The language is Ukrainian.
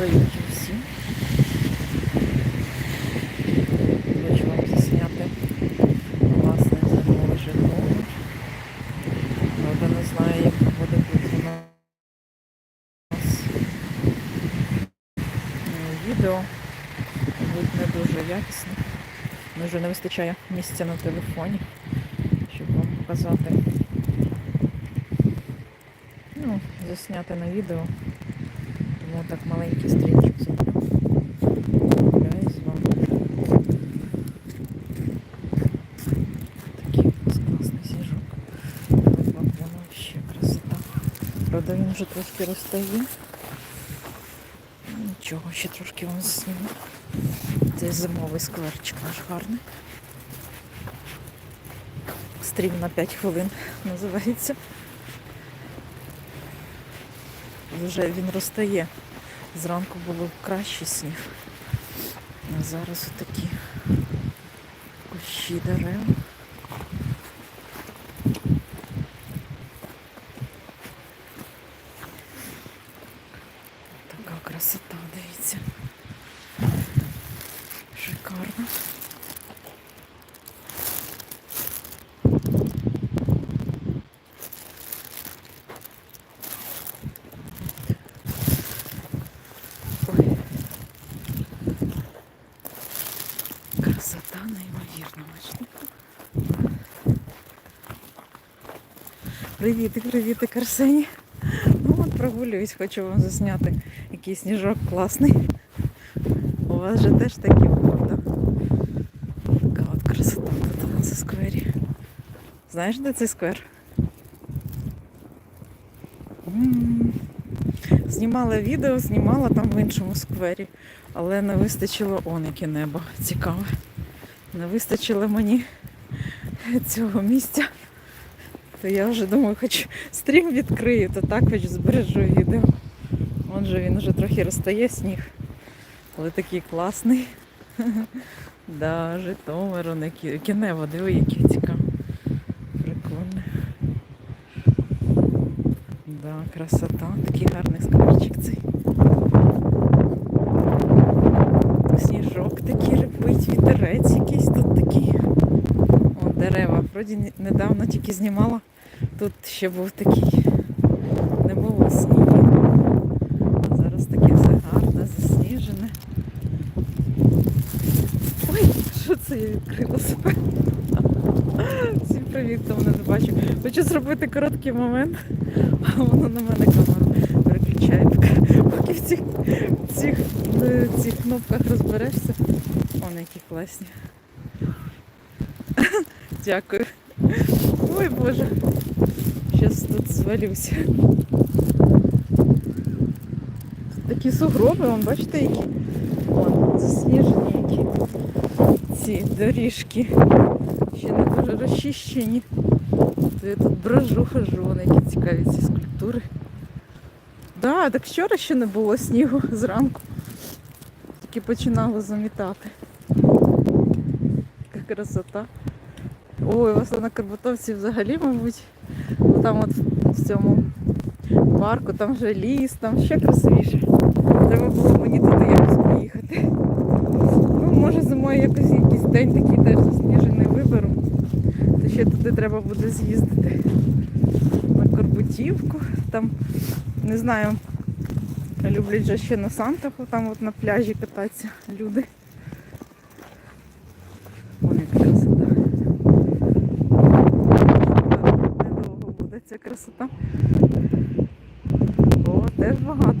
Привіт всім. Хочу вам засняти власне зимове житло. Правда, не знаю, як буде бути у нас відео. Мабуть, не дуже якісно. Дуже не вистачає місця на телефоні, щоб вам показати. Ну, засняти на відео. Тому так маленький стрічок зроблю. Такий у нас класний сніжок. Воно ще красота. Правда, він вже трошки розтає. Ну, Нічого, ще трошки вам засніму. Це зимовий скверчик наш гарний. Стрім на 5 хвилин називається. Вже він розтає. Зранку було краще сніг. А зараз отакі кущі дерев. Така красота, дивіться. Шикарно. Ой. Красота неймовірна, бачите? Привіт, привіт, Арсені. Ну от прогулююсь, хочу вам засняти який сніжок класний. У вас же теж такі правда? Така от красота тут у нас у сквері. Знаєш, де цей сквер? Знімала відео, знімала там в іншому сквері, але не вистачило он яке небо цікаве. Не вистачило мені цього місця. То я вже думаю, хоч стрім відкрию, то так хоч збережу відео. Вон же він вже трохи розтає сніг, але такий класний. Да, Житомир, яке, яке диви, яке цікаве. Прикольне. Да, красота, такий гарний скверчик цей. Сніжок такий репить, вітерець якийсь тут такий. О, дерева. Вроді недавно тільки знімала. Тут ще був такий. Не було снігу. Зараз таке все гарне, засніжене. Ой, що це я відкрила себе? Всім привіт, хто мене не бачив. Хочу зробити короткий момент, а воно на мене камеру переключає. Поки, в цих, цих, е, цих кнопках розберешся. Вони які класні. Дякую. Ой Боже. Зараз тут звалюся. Такі сугроби, вон, бачите, які? Вон, засніжені які. Ці доріжки. Ще не дуже розчищені. То я тут брожу, хожу, вони які цікаві ці скульптури. Да, так вчора ще не було снігу зранку. Тільки починало замітати. Красота. Ой, вас на Карбатовці взагалі, мабуть, ну, там от в цьому парку, там вже ліс, там ще красивіше. Треба було мені туди якось поїхати. Ну, може зимою якось якийсь день такий теж засніжений виберу. То ще туди треба буде з'їздити. На Корбутівку. Там, не знаю, люблять же ще на Сантаху, там от на пляжі кататися люди. Ой, яка красота. Недовго буде ця красота. О, теж багато.